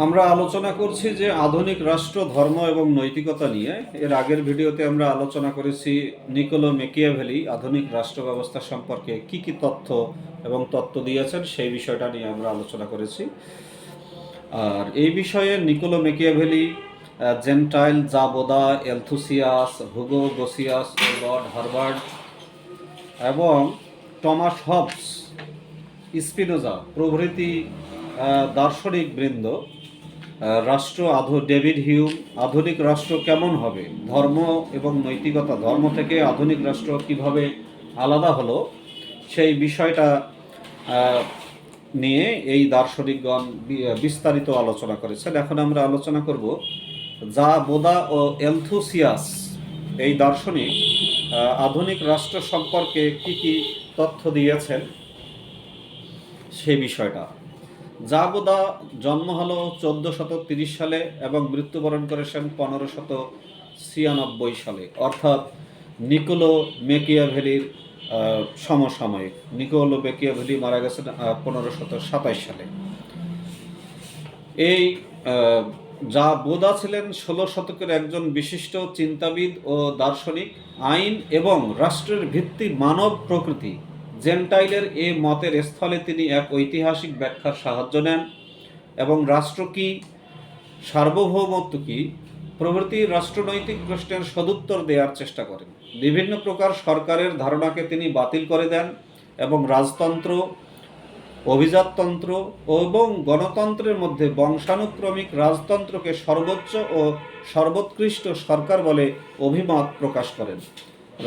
আমরা আলোচনা করছি যে আধুনিক রাষ্ট্র, ধর্ম এবং নৈতিকতা নিয়ে। এর আগের ভিডিওতে আমরা আলোচনা করেছি নিকোলো মেকিয়াভেলি আধুনিক রাষ্ট্র ব্যবস্থা সম্পর্কে কি কি তথ্য এবং তত্ত্ব দিয়েছেন সেই বিষয়টা নিয়ে আমরা আলোচনা করেছি। আর এই বিষয়ে Niccolo Machiavelli Gentile জাবোদা, Althusius, Hugo Grotius ও লর্ড হার্বার্ড এবং টমাস হবস, স্পিনোজা প্রভৃতি দার্শনিক বৃন্দ রাষ্ট্র আধু, ডেভিড হিউম, আধুনিক রাষ্ট্র কেমন হবে? ধর্ম এবং নৈতিকতা, ধর্ম থেকে আধুনিক রাষ্ট্র কীভাবে আলাদা হলো, সেই বিষয়টা নিয়ে এই দার্শনিকগণ বিস্তারিত আলোচনা করেছেন। এখন আমরা আলোচনা করব যা বোদা ও এলথুসিয়াস, এই দার্শনিক আধুনিক রাষ্ট্র সম্পর্কে কি কি তথ্য দিয়েছেন, সে বিষয়টা। জাবোদা জন্ম হলো চোদ্দ শত তিরিশ সালে এবং মৃত্যুবরণ করেছেন পনেরো শত ছিয়ানব্বই সালে। অর্থাৎ নিকোলো মেকিয়াভেলির সমসাময়িক। নিকোলো মেকিয়াভেলি মারা গেছেন পনেরো শত সাতাইশ সালে। এই যা বোদা ছিলেন ষোলো শতকের একজন বিশিষ্ট চিন্তাবিদ ও দার্শনিক। আইন এবং রাষ্ট্রের ভিত্তি মানব প্রকৃতি। জেন্টাইলের এ মতের স্থলে তিনি এক ঐতিহাসিক ব্যাখ্যার সাহায্য নেন এবং রাষ্ট্র কি, সার্বভৌমত্ব কি, প্রভৃতি রাষ্ট্রনৈতিক প্রশ্নের সদুত্তর দেওয়ার চেষ্টা করেন। বিভিন্ন প্রকার সরকারের ধারণাকে তিনি বাতিল করে দেন এবং রাজতন্ত্র, অভিজাততন্ত্র এবং গণতন্ত্রের মধ্যে বংশানুক্রমিক রাজতন্ত্রকে সর্বোচ্চ ও সর্বোৎকৃষ্ট সরকার বলে অভিমত প্রকাশ করেন।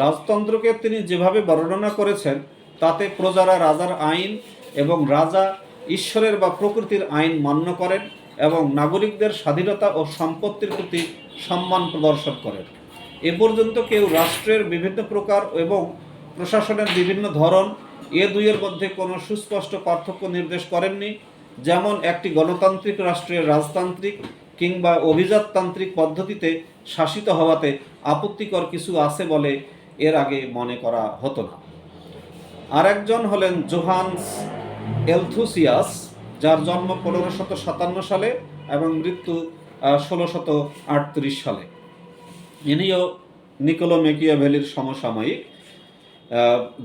রাজতন্ত্রকে তিনি যেভাবে বর্ণনা করেছেন তাতে প্রজারা রাজার আইন এবং রাজা ঈশ্বরের বা প্রকৃতির আইন মান্য করেন এবং নাগরিকদের স্বাধীনতা ও সম্পত্তির প্রতি সম্মান প্রদর্শন করেন। এ পর্যন্ত কেউ রাষ্ট্রের বিভিন্ন প্রকার এবং প্রশাসনের বিভিন্ন ধরন, এ দুইয়ের মধ্যে কোনো সুস্পষ্ট পার্থক্য নির্দেশ করেননি, যেমন একটি গণতান্ত্রিক রাষ্ট্রের রাজতান্ত্রিক কিংবা অভিজাততান্ত্রিক পদ্ধতিতে শাসিত হওয়াতে আপত্তিকর কিছু আছে বলে এর আগে মনে করা হতো না। আরেকজন হলেন জোহানস এলথুসিয়াস, যার জন্ম পনেরো শত সাতান্ন সালে এবং মৃত্যু ষোলো শত আটত্রিশ সালে। ইনিও নিকোলো মেকিয়াভেলির সমসাময়িক।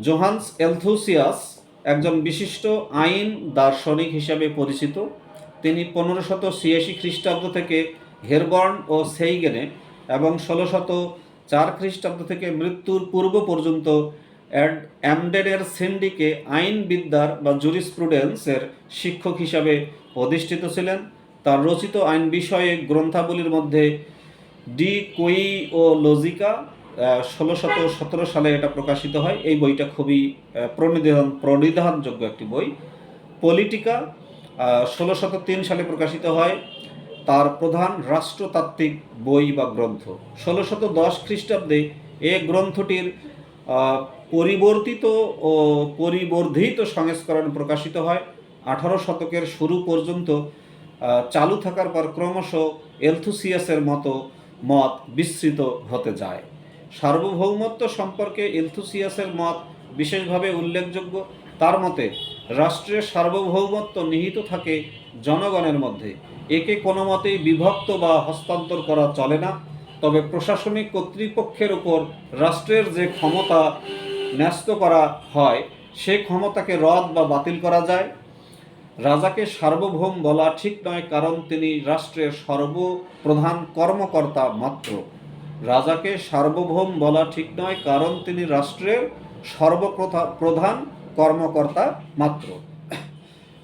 জোহান্স এলথুসিয়াস একজন বিশিষ্ট আইন দার্শনিক হিসাবে পরিচিত। তিনি পনেরো শত ছিয়াশি খ্রিস্টাব্দ থেকে হেরবর্ন ও সেইগেনে এবং ষোলো শত চার খ্রিস্টাব্দ থেকে মৃত্যুর পূর্ব পর্যন্ত অ্যামডেনের সিন্ডিকে আইনবিদ্যার বা জুরিসপ্রুডেন্সের শিক্ষক হিসাবে অধিষ্ঠিত ছিলেন। তার রচিত আইন বিষয়ে গ্রন্থাবলীর মধ্যে ডি কোই ও লজিকা ষোলো শত সতেরো সালে এটা প্রকাশিত হয়। এই বইটা খুবই প্রণিধান, প্রণিধানযোগ্য একটি বই। পলিটিকা ষোলো শত তিন সালে প্রকাশিত হয়। তার প্রধান রাষ্ট্রতাত্ত্বিক বই বা গ্রন্থ। ষোলো শত দশ খ্রিস্টাব্দে এ গ্রন্থটির পরিবর্তিত ও পরিবর্ধিত সংস্করণ প্রকাশিত হয়। আঠারো শতকের শুরু পর্যন্ত চালু থাকার পর ক্রমশ এলথুসিয়াসের মতো মত বিস্তৃত হতে যায়। সার্বভৌমত্ব সম্পর্কে এলথুসিয়াসের মত বিশেষভাবে উল্লেখযোগ্য। তার মতে, রাষ্ট্রের সার্বভৌমত্ব নিহিত থাকে জনগণের মধ্যে। একে কোনো মতেই বিভক্ত বা হস্তান্তর করা চলে না। তবে প্রশাসনিক কর্তৃপক্ষের উপর রাষ্ট্রের যে ক্ষমতা ন্যস্ত করা হয়, সে ক্ষমতাকে রদ বা বাতিল করা যায়। রাজাকে সার্বভৌম বলা ঠিক নয়, কারণ তিনি রাষ্ট্রের সর্বপ্রধান কর্মকর্তা মাত্র। রাজাকে সার্বভৌম বলা ঠিক নয়, কারণ তিনি রাষ্ট্রের সর্বপ্রথা, প্রধান কর্মকর্তা মাত্র।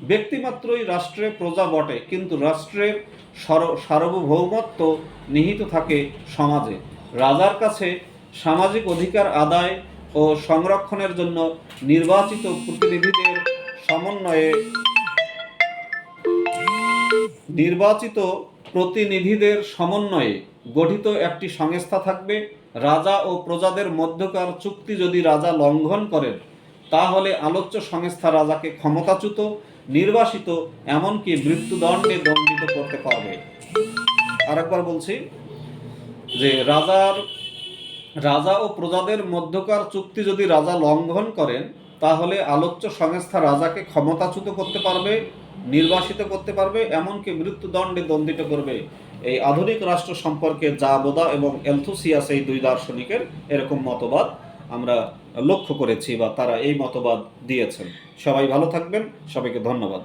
ব্যক্তিমাত্রই রাষ্ট্রে প্রজা বটে, কিন্তু রাষ্ট্রের সর- সার্বভৌমত্ব নিহিত থাকে সমাজে। রাজার কাছে সামাজিক অধিকার আদায় ও সংরক্ষণের জন্য নির্বাচিত প্রতিনিধিদের সমন্বয়ে নির্বাচিত প্রতিনিধিদের সমন্বয়ে গঠিত একটি সংস্থা থাকবে। রাজা ও প্রজাদের মধ্যকার চুক্তি যদি রাজা লঙ্ঘন করেন, তাহলে আলোচ্য সংস্থা রাজাকে ক্ষমতাচ্যুত নির্বাসিত, এমনকি মৃত্যুদণ্ডে দণ্ডিত করতে পারবে। আরেকবার বলছি যে রাজার, রাজা ও প্রজাদের মধ্যকার চুক্তি যদি রাজা লঙ্ঘন করেন, তাহলে আলোচ্য সংস্থা রাজাকে ক্ষমতাচ্যুত করতে পারবে, নির্বাসিত করতে পারবে, এমনকি মৃত্যুদণ্ডে দণ্ডিত করবে। এই আধুনিক রাষ্ট্র সম্পর্কে জাবোদা এবং এলথুসিয়াস এই দুই দার্শনিকের এরকম মতবাদ আমরা লক্ষ্য করেছি বা তারা এই মতবাদ দিয়েছেন। সবাই ভালো থাকবেন। সবাইকে ধন্যবাদ।